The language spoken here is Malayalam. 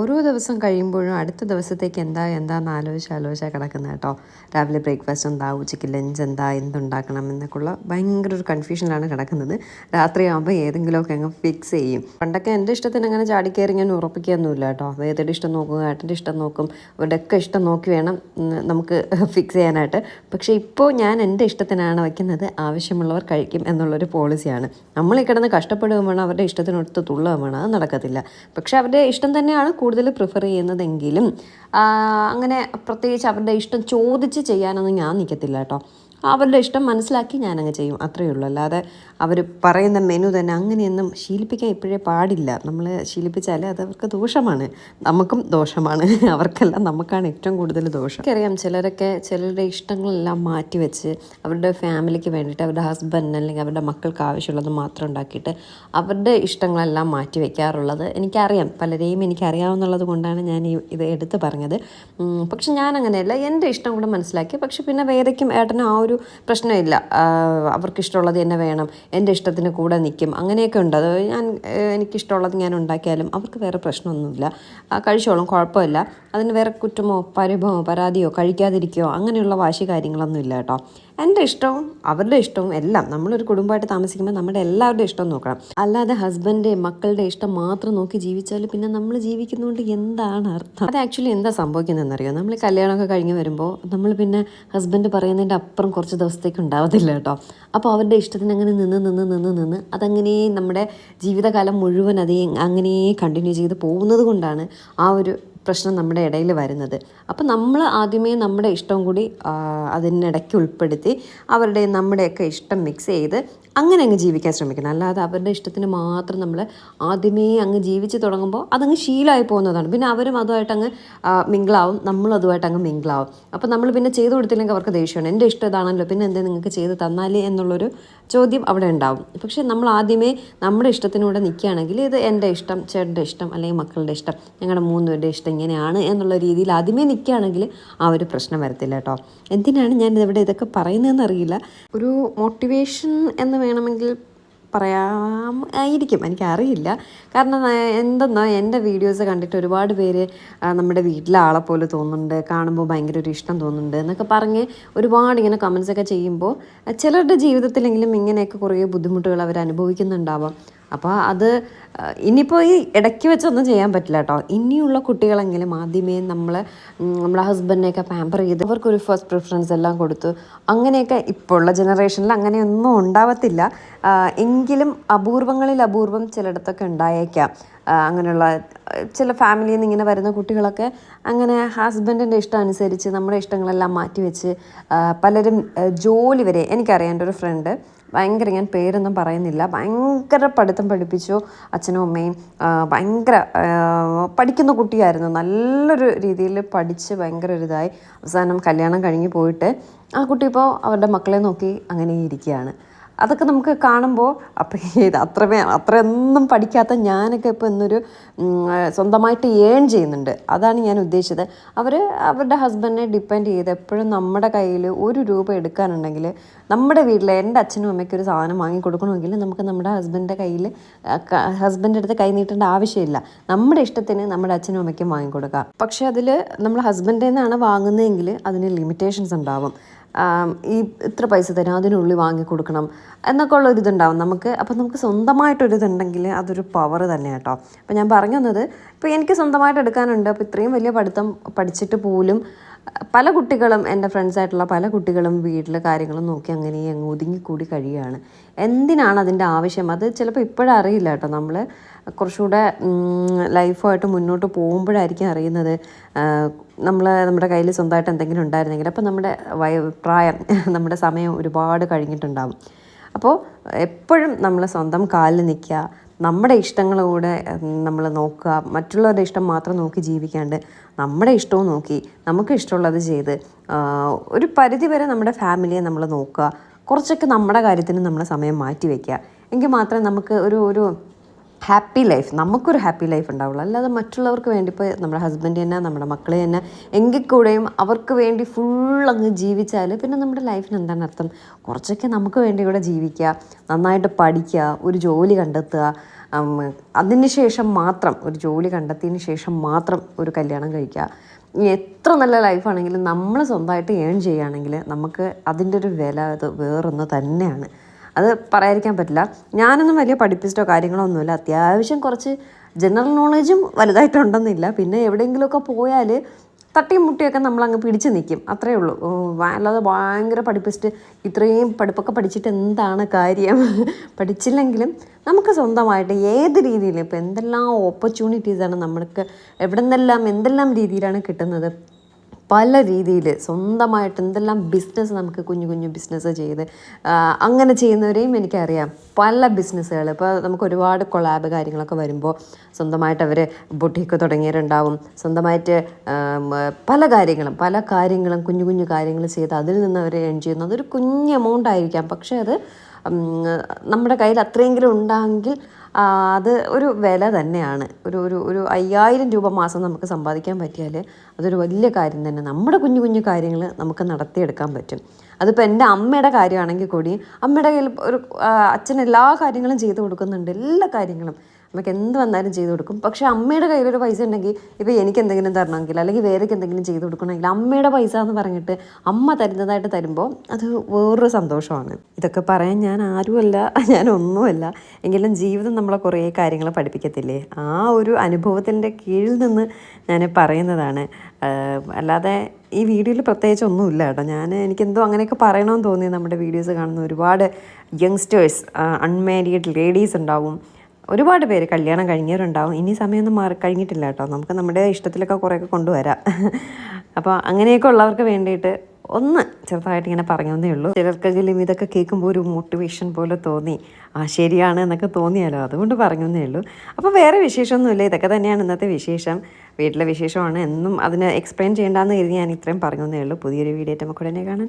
ഓരോ ദിവസം കഴിയുമ്പോഴും അടുത്ത ദിവസത്തേക്ക് എന്താ എന്താന്ന് ആലോചിച്ച് ആലോചിച്ചാൽ കിടക്കുന്നത് കേട്ടോ. രാവിലെ ബ്രേക്ക്ഫാസ്റ്റ് എന്താ ഉച്ചയ്ക്ക് ലഞ്ച് എന്താ എന്തുണ്ടാക്കണം എന്നൊക്കെയുള്ള ഭയങ്കര ഒരു കൺഫ്യൂഷനിലാണ് കിടക്കുന്നത്. രാത്രിയാകുമ്പോൾ ഏതെങ്കിലുമൊക്കെ അങ്ങ് ഫിക്സ് ചെയ്യും. പണ്ടൊക്കെ എന്റെ ഇഷ്ടത്തിന് അങ്ങനെ ചാടിക്കയറി ഞാൻ ഉറപ്പിക്കുകയൊന്നുമില്ല കേട്ടോ. വേദയുടെ ഇഷ്ടം നോക്കും ഏട്ടന്റെ ഇഷ്ടം നോക്കും ഇവരുടെയൊക്കെ ഇഷ്ടം നോക്കി വേണം നമുക്ക് ഫിക്സ് ചെയ്യാനായിട്ട്. പക്ഷേ ഇപ്പോൾ ഞാൻ എന്റെ ഇഷ്ടത്തിനാണ് വയ്ക്കുന്നത് ആവശ്യമുള്ളവർ കഴിക്കും എന്നുള്ളൊരു പോളിസിയാണ് നമ്മൾ ഈ കിടന്ന് കഷ്ടപ്പെടുകയും വേണം അവരുടെ ഇഷ്ടത്തിനൊത്ത് തുള്ളുകയും വേണം. അത് നടക്കത്തില്ല. പക്ഷേ അവരുടെ ഇഷ്ടം തന്നെയാണ് കൂടുതൽ പ്രിഫർ ചെയ്യുന്നതെങ്കിലും അങ്ങനെ പ്രത്യേകിച്ച് അവരുടെ ഇഷ്ടം ചോദിച്ച് ചെയ്യാനൊന്നും ഞാൻ നിൽക്കത്തില്ല കേട്ടോ. അവരുടെ ഇഷ്ടം മനസ്സിലാക്കി ഞാനങ്ങ് ചെയ്യും. അത്രയേ ഉള്ളൂ. അല്ലാതെ അവർ പറയുന്ന മെനു തന്നെ അങ്ങനെയൊന്നും ശീലിപ്പിക്കാൻ ഇപ്പോഴേ പാടില്ല. നമ്മൾ ശീലിപ്പിച്ചാൽ അത് അവർക്ക് ദോഷമാണ്. നമുക്കും ദോഷമാണ്. അവർക്കെല്ലാം നമുക്കാണ് ഏറ്റവും കൂടുതൽ ദോഷം. എനിക്കറിയാം ചിലരൊക്കെ ചിലരുടെ ഇഷ്ടങ്ങളെല്ലാം മാറ്റി വെച്ച് അവരുടെ ഫാമിലിക്ക് വേണ്ടിയിട്ട് അവരുടെ ഹസ്ബൻഡിന് അല്ലെങ്കിൽ അവരുടെ മക്കൾക്ക് ആവശ്യമുള്ളത് മാത്രം ഉണ്ടാക്കിയിട്ട് അവരുടെ ഇഷ്ടങ്ങളെല്ലാം മാറ്റി വയ്ക്കാറുള്ളത് എനിക്കറിയാം. പലരെയും എനിക്കറിയാവുന്നുള്ളത് കൊണ്ടാണ് ഞാൻ ഈ ഇത് എടുത്ത് പറഞ്ഞത്. പക്ഷെ ഞാൻ അങ്ങനെയല്ല എന്റെ ഇഷ്ടം കൂടെ മനസ്സിലാക്കി. പക്ഷെ പിന്നെ വേദയ്ക്കും ഏട്ടനും ആ ഒരു പ്രശ്നമില്ല. അവർക്ക് ഇഷ്ടമുള്ളത് തന്നെ വേണം. എന്റെ ഇഷ്ടത്തിന് കൂടെ നിൽക്കും. അങ്ങനെയൊക്കെ ഉണ്ട്. അത് ഞാൻ എനിക്കിഷ്ടമുള്ളത് ഞാൻ ഉണ്ടാക്കിയാലും അവർക്ക് വേറെ പ്രശ്നമൊന്നുമില്ല. കഴിച്ചോളും കുഴപ്പമില്ല. അതിന് വേറെ കുറ്റമോ പരിഭവമോ പരാതിയോ കഴിക്കാതിരിക്കുകയോ അങ്ങനെയുള്ള വാശി കാര്യങ്ങളൊന്നും ഇല്ല കേട്ടോ. എന്റെ ഇഷ്ടവും അവരുടെ ഇഷ്ടവും എല്ലാം നമ്മളൊരു കുടുംബമായിട്ട് താമസിക്കുമ്പോൾ നമ്മുടെ എല്ലാവരുടെ ഇഷ്ടം നോക്കണം. അല്ലാതെ ഹസ്ബൻഡ് മക്കളുടെ ഇഷ്ടം മാത്രം നോക്കി ജീവിച്ചാൽ പിന്നെ നമ്മൾ ജീവിക്കുന്നതുകൊണ്ട് എന്താണ് അർത്ഥം? അത് ആക്ച്വലി എന്താ സംഭവിക്കുന്നതെന്നറിയോ? നമ്മൾ കല്യാണമൊക്കെ കഴിഞ്ഞ് വരുമ്പോൾ നമ്മൾ പിന്നെ ഹസ്ബൻഡ് പറയുന്നതിന്റെ അപ്പുറം കുറച്ച് ദിവസത്തേക്ക് ഉണ്ടാവത്തില്ല കേട്ടോ. അപ്പോൾ അവരുടെ ഇഷ്ടത്തിന് അങ്ങനെ നിന്ന് നിന്ന് നിന്ന് നിന്ന് അതങ്ങനെ നമ്മുടെ ജീവിതകാലം മുഴുവൻ അതേ അങ്ങനെ കണ്ടിന്യൂ ചെയ്ത് പോകുന്നത് കൊണ്ടാണ് ആ ഒരു പ്രശ്നം നമ്മുടെ ഇടയിൽ വരുന്നത്. അപ്പോൾ നമ്മൾ ആദ്യമേ നമ്മുടെ ഇഷ്ടം കൂടി അതിനിടയ്ക്ക് ഉൾപ്പെടുത്തി അവരുടെ നമ്മുടെയൊക്കെ ഇഷ്ടം മിക്സ് ചെയ്ത് അങ്ങനെ അങ്ങ് ജീവിക്കാൻ ശ്രമിക്കണം. അല്ലാതെ അവരുടെ ഇഷ്ടത്തിന് മാത്രം നമ്മൾ ആദ്യമേ അങ്ങ് ജീവിച്ച് തുടങ്ങുമ്പോൾ അതങ്ങ് ശീലമായി പോകുന്നതാണ്. പിന്നെ അവരും അതുമായിട്ട് അങ്ങ് മിങ്കിളാവും. നമ്മളും അതുമായിട്ട് അങ്ങ് മിങ്കിളാവും. അപ്പോൾ നമ്മൾ പിന്നെ ചെയ്തു കൊടുത്തില്ലെങ്കിൽ അവർക്ക് ദേഷ്യമാണ്. എന്റെ ഇഷ്ടം ഇതാണല്ലോ പിന്നെ എന്തേ നിങ്ങൾക്ക് ചെയ്ത് തന്നാലേ എന്നുള്ളൊരു ചോദ്യം അവിടെ ഉണ്ടാവും. പക്ഷേ നമ്മൾ ആദ്യമേ നമ്മുടെ ഇഷ്ടത്തിനൂടെ നിൽക്കുകയാണെങ്കിൽ ഇത് എന്റെ ഇഷ്ടം ചേട്ടന്റെ ഇഷ്ടം അല്ലെങ്കിൽ മക്കളുടെ ഇഷ്ടം ഞങ്ങളുടെ മൂന്നുപേരുടെ ഇഷ്ടം ഇങ്ങനെയാണ് എന്നുള്ള രീതിയിൽ ആദ്യമേ നിൽക്കുകയാണെങ്കിൽ ആ ഒരു പ്രശ്നം വരത്തില്ല കേട്ടോ. എന്തിനാണ് ഞാൻ ഇവിടെ ഇതൊക്കെ പറയുന്നതെന്ന് അറിയില്ല. ഒരു മോട്ടിവേഷൻ എന്ന് വേണമെങ്കിൽ പറയാം ആയിരിക്കും. എനിക്കറിയില്ല. കാരണം എന്തെന്നാ എന്റെ വീഡിയോസ് കണ്ടിട്ട് ഒരുപാട് പേര് നമ്മുടെ വീട്ടിലെ ആളെ പോലെ തോന്നുന്നുണ്ട് കാണുമ്പോൾ ഭയങ്കര ഒരു ഇഷ്ടം തോന്നുന്നുണ്ട് എന്നൊക്കെ പറഞ്ഞ് ഒരുപാട് ഇങ്ങനെ കമൻസ് ഒക്കെ ചെയ്യുമ്പോൾ ചിലരുടെ ജീവിതത്തിലെങ്കിലും ഇങ്ങനെയൊക്കെ കുറേ ബുദ്ധിമുട്ടുകൾ അവർ അനുഭവിക്കുന്നുണ്ടാവാം. അപ്പോൾ അത് ഇനിയിപ്പോൾ ഈ ഇടയ്ക്ക് വെച്ചൊന്നും ചെയ്യാൻ പറ്റില്ല കേട്ടോ ഇനിയുള്ള കുട്ടികളെങ്കിലും ആദ്യമേ നമ്മൾ നമ്മളെ ഹസ്ബൻഡിനെയൊക്കെ പാമ്പർ ചെയ്ത് അവർക്കൊരു ഫസ്റ്റ് പ്രിഫറൻസ് എല്ലാം കൊടുത്തു അങ്ങനെയൊക്കെ ഇപ്പോൾ ഉള്ള ജനറേഷനിൽ അങ്ങനെയൊന്നും ഉണ്ടാവത്തില്ല. എങ്കിലും അപൂർവങ്ങളിൽ അപൂർവം ചിലയിടത്തൊക്കെ ഉണ്ടായേക്കാം. അങ്ങനെയുള്ള ചില ഫാമിലിയിൽ നിന്ന് ഇങ്ങനെ വരുന്ന കുട്ടികളൊക്കെ അങ്ങനെ ഹസ്ബൻഡിന്റെ ഇഷ്ടം അനുസരിച്ച് നമ്മുടെ ഇഷ്ടങ്ങളെല്ലാം മാറ്റിവെച്ച് വെച്ച് പലരും ജോലി വരെ എനിക്കറിയാം എന്റെ ഒരു ഫ്രണ്ട് ഭയങ്കര ഞാൻ പേരൊന്നും പറയുന്നില്ല. ഭയങ്കര പഠിത്തം പഠിപ്പിച്ചു അച്ഛനും അമ്മയും. ഭയങ്കര പഠിക്കുന്ന കുട്ടിയായിരുന്നു. നല്ലൊരു രീതിയിൽ പഠിച്ച് ഭയങ്കര ഒരിതായി അവസാനം കല്യാണം കഴിഞ്ഞ് പോയിട്ട് ആ കുട്ടി ഇപ്പോൾ അവരുടെ മക്കളെ നോക്കി അങ്ങനെ ഇരിക്കുകയാണ്. അതൊക്കെ നമുക്ക് കാണുമ്പോൾ അപ്പം ഇത് അത്രമേ അത്രയൊന്നും പഠിക്കാത്ത ഞാനൊക്കെ ഇപ്പോൾ ഇന്നൊരു സ്വന്തമായിട്ട് ഏൺ ചെയ്യുന്നുണ്ട്. അതാണ് ഞാൻ ഉദ്ദേശിച്ചത്. അവർ അവരുടെ ഹസ്ബൻഡിനെ ഡിപ്പെൻഡ് ചെയ്ത് എപ്പോഴും നമ്മുടെ കയ്യിൽ ഒരു രൂപ എടുക്കാനുണ്ടെങ്കിൽ നമ്മുടെ വീട്ടിൽ എന്റെ അച്ഛനും അമ്മയ്ക്ക് ഒരു സാധനം വാങ്ങി കൊടുക്കണമെങ്കിൽ നമുക്ക് നമ്മുടെ ഹസ്ബൻഡിന്റെ കയ്യിൽ ഹസ്ബൻഡിന്റെ അടുത്ത് കൈ നീട്ടേണ്ട ആവശ്യമില്ല. നമ്മുടെ ഇഷ്ടത്തിന് നമ്മുടെ അച്ഛനും അമ്മയ്ക്കും വാങ്ങിക്കൊടുക്കാം പക്ഷേ അതിൽ നമ്മൾ ഹസ്ബൻഡിൽ നിന്നാണ് വാങ്ങുന്നതെങ്കിൽ അതിന് ലിമിറ്റേഷൻസ് ഉണ്ടാവും. ഈ ഇത്ര പൈസ തരാം അതിനുള്ളിൽ വാങ്ങിക്കൊടുക്കണം എന്നൊക്കെ ഉള്ള ഒരു ഇതുണ്ടാവും. നമുക്ക് അപ്പം നമുക്ക് സ്വന്തമായിട്ടൊരിതുണ്ടെങ്കിൽ അതൊരു പവർ തന്നെ കേട്ടോ അപ്പം ഞാൻ പറഞ്ഞു വന്നത് ഇപ്പോൾ എനിക്ക് സ്വന്തമായിട്ട് എടുക്കാനുണ്ട്. അപ്പോൾ ഇത്രയും വലിയ പഠിത്തം പഠിച്ചിട്ട് പോലും പല കുട്ടികളും എന്റെ ഫ്രണ്ട്സായിട്ടുള്ള പല കുട്ടികളും വീട്ടിലെ കാര്യങ്ങളും നോക്കി അങ്ങനെ അങ്ങ് ഒതുങ്ങിക്കൂടി കഴിയുകയാണ്. എന്തിനാണ് അതിന്റെ ആവശ്യം? അത് ചിലപ്പോൾ ഇപ്പോഴറിയില്ല കേട്ടോ നമ്മൾ കുറച്ചുകൂടെ ലൈഫുമായിട്ട് മുന്നോട്ട് പോകുമ്പോഴായിരിക്കും അറിയുന്നത്. നമ്മൾ നമ്മുടെ കയ്യിൽ സ്വന്തമായിട്ട് എന്തെങ്കിലും ഉണ്ടായിരുന്നെങ്കിൽ. അപ്പോൾ നമ്മുടെ വയ പ്രായം നമ്മുടെ സമയം ഒരുപാട് കഴിഞ്ഞിട്ടുണ്ടാവും. അപ്പോൾ എപ്പോഴും നമ്മൾ സ്വന്തം കാലിൽ നിൽക്കുക നമ്മുടെ ഇഷ്ടങ്ങളൂടെ നമ്മൾ നോക്കുക. മറ്റുള്ളവരുടെ ഇഷ്ടം മാത്രം നോക്കി ജീവിക്കാണ്ട് നമ്മുടെ ഇഷ്ടവും നോക്കി നമുക്ക് ഇഷ്ടമുള്ളത് ചെയ്ത് ഒരു പരിധി വരെ നമ്മുടെ ഫാമിലിയെ നമ്മൾ നോക്കുക. കുറച്ചൊക്കെ നമ്മുടെ കാര്യത്തിന് നമ്മൾ സമയം മാറ്റി വയ്ക്കുക എങ്കിൽ മാത്രമേ നമുക്ക് ഒരു ഒരു ഹാപ്പി ലൈഫ് നമുക്കൊരു ഹാപ്പി ലൈഫ് ഉണ്ടാവുള്ളൂ. അല്ലാതെ മറ്റുള്ളവർക്ക് വേണ്ടി ഇപ്പോൾ നമ്മുടെ ഹസ്ബൻഡ് തന്നെ നമ്മുടെ മക്കളെ തന്നെ എങ്കിൽ കൂടെയും അവർക്ക് വേണ്ടി ഫുൾ അങ്ങ് ജീവിച്ചാൽ പിന്നെ നമ്മുടെ ലൈഫിന് എന്താണ് അർത്ഥം? കുറച്ചൊക്കെ നമുക്ക് വേണ്ടി കൂടെ ജീവിക്കുക നന്നായിട്ട് പഠിക്കുക ഒരു ജോലി കണ്ടെത്തുക അതിന് ശേഷം മാത്രം ഒരു ജോലി കണ്ടെത്തിയതിന് ശേഷം മാത്രം ഒരു കല്യാണം കഴിക്കുക. എത്ര നല്ല ലൈഫാണെങ്കിലും നമ്മൾ സ്വന്തമായിട്ട് ഏൺ ചെയ്യുകയാണെങ്കിൽ നമുക്ക് അതിന്റെ ഒരു വില അത് വേറൊന്ന് തന്നെയാണ്. അത് പറയാതിരിക്കാൻ പറ്റില്ല. ഞാനൊന്നും വലിയ പഠിപ്പിച്ചിട്ടോ കാര്യങ്ങളോ ഒന്നുമില്ല. അത്യാവശ്യം കുറച്ച് ജനറൽ നോളജും വലുതായിട്ടുണ്ടെന്നില്ല. പിന്നെ എവിടെയെങ്കിലുമൊക്കെ പോയാൽ തട്ടിയും മുട്ടിയൊക്കെ നമ്മളങ്ങ് പിടിച്ച് നിൽക്കും അത്രയേ ഉള്ളൂ. അല്ലാതെ ഭയങ്കര പഠിപ്പിച്ചിട്ട് ഇത്രയും പഠിപ്പൊക്കെ പഠിച്ചിട്ട് എന്താണ് കാര്യം? പഠിച്ചില്ലെങ്കിലും നമുക്ക് സ്വന്തമായിട്ട് ഏത് രീതിയിൽ ഇപ്പോൾ എന്തെല്ലാം ഓപ്പർച്യൂണിറ്റീസാണ് നമ്മൾക്ക് എവിടെ നിന്നെല്ലാം എന്തെല്ലാം രീതിയിലാണ് കിട്ടുന്നത്? പല രീതിയിൽ സ്വന്തമായിട്ട് എന്തെല്ലാം ബിസിനസ് നമുക്ക് കുഞ്ഞു കുഞ്ഞു ബിസിനസ് ചെയ്ത് അങ്ങനെ ചെയ്യുന്നവരെയും എനിക്കറിയാം. പല ബിസിനസ്സുകൾ ഇപ്പോൾ നമുക്ക് ഒരുപാട് കൊളാബ് കാര്യങ്ങളൊക്കെ വരുമ്പോൾ സ്വന്തമായിട്ട് അവർ ബൊട്ടീക്ക് തുടങ്ങിയിട്ടുണ്ടാവും സ്വന്തമായിട്ട് പല കാര്യങ്ങളും പല കാര്യങ്ങളും കുഞ്ഞു കുഞ്ഞു കാര്യങ്ങൾ ചെയ്ത് അതിൽ നിന്ന് അവർ ഏൺ ചെയ്യുന്നു. അതൊരു കുഞ്ഞ് എമൗണ്ട് ആയിരിക്കാം. പക്ഷേ അത് നമ്മുടെ കയ്യിൽ അത്രയെങ്കിലും ഉണ്ടായെങ്കിൽ ആ, അത് ഒരു വില തന്നെയാണ്. ഒരു ഒരു ഒരു അയ്യായിരം രൂപ മാസം നമുക്ക് സമ്പാദിക്കാൻ പറ്റിയാൽ അതൊരു വലിയ കാര്യം തന്നെ. നമ്മുടെ കുഞ്ഞു കുഞ്ഞു കാര്യങ്ങൾ നമുക്ക് നടത്തിയെടുക്കാൻ പറ്റും. അതിപ്പോൾ എന്റെ അമ്മയുടെ കാര്യമാണെങ്കിൽ കൂടി അമ്മയുടെ കയ്യിൽ ഒരു അച്ഛൻ എല്ലാ കാര്യങ്ങളും ചെയ്തു കൊടുക്കുന്നുണ്ട്. എല്ലാ കാര്യങ്ങളും. നമുക്ക് എന്ത് വന്നാലും ചെയ്തു കൊടുക്കും. പക്ഷെ അമ്മയുടെ കയ്യിലൊരു പൈസ ഉണ്ടെങ്കിൽ ഇപ്പോൾ എനിക്ക് എന്തെങ്കിലും തരണമെങ്കിൽ അല്ലെങ്കിൽ വേറെക്ക് എന്തെങ്കിലും ചെയ്തു കൊടുക്കണമെങ്കിൽ അമ്മയുടെ പൈസ എന്ന് പറഞ്ഞിട്ട് അമ്മ തരുന്നതായിട്ട് തരുമ്പോൾ അത് വേറൊരു സന്തോഷമാണ്. ഇതൊക്കെ പറയാൻ ഞാൻ ആരുമല്ല ഞാൻ ഒന്നുമല്ല. എങ്കിലും ജീവിതം നമ്മളെ കുറേ കാര്യങ്ങൾ പഠിപ്പിക്കത്തില്ലേ? ആ ഒരു അനുഭവത്തിന്റെ കീഴിൽ നിന്ന് ഞാൻ പറയുന്നതാണ്. അല്ലാതെ ഈ വീഡിയോയിൽ പ്രത്യേകിച്ച് ഒന്നുമില്ല കേട്ടോ. ഞാൻ എനിക്കെന്തോ അങ്ങനെയൊക്കെ പറയണമെന്ന് തോന്നി. നമ്മുടെ വീഡിയോസ് കാണുന്ന ഒരുപാട് യങ്സ്റ്റേഴ്സ് അൺമാരീഡ് ലേഡീസ് ഉണ്ടാവും. ഒരുപാട് പേര് കല്യാണം കഴിഞ്ഞവരുണ്ടാവും. ഇനി സമയമൊന്നും മാറി കഴിഞ്ഞിട്ടില്ല കേട്ടോ. നമുക്ക് നമ്മുടെ ഇഷ്ടത്തിലൊക്കെ കുറേയൊക്കെ കൊണ്ടുവരാം. അപ്പോൾ അങ്ങനെയൊക്കെ ഉള്ളവർക്ക് വേണ്ടിയിട്ട് ഒന്ന് ചെറുതായിട്ട് ഇങ്ങനെ പറഞ്ഞേ ഉള്ളൂ. ചിലർക്കെങ്കിലും ഇതൊക്കെ കേൾക്കുമ്പോൾ ഒരു മോട്ടിവേഷൻ പോലെ തോന്നി. ആ ശരിയാണ് എന്നൊക്കെ തോന്നിയാലോ? അതുകൊണ്ട് പറഞ്ഞേ ഉള്ളൂ. അപ്പോൾ വേറെ വിശേഷമൊന്നുമില്ല. ഇതൊക്കെ തന്നെയാണ് ഇന്നത്തെ വിശേഷം. വീട്ടിലെ വിശേഷമാണ്. എന്നും അതിനെ എക്സ്പ്ലെയിൻ ചെയ്യേണ്ടെന്ന് കരുതി ഞാൻ ഇത്രയും പറഞ്ഞേ ഉള്ളൂ. പുതിയൊരു വീഡിയോ നമുക്ക് ഉടനെ കാണാൻ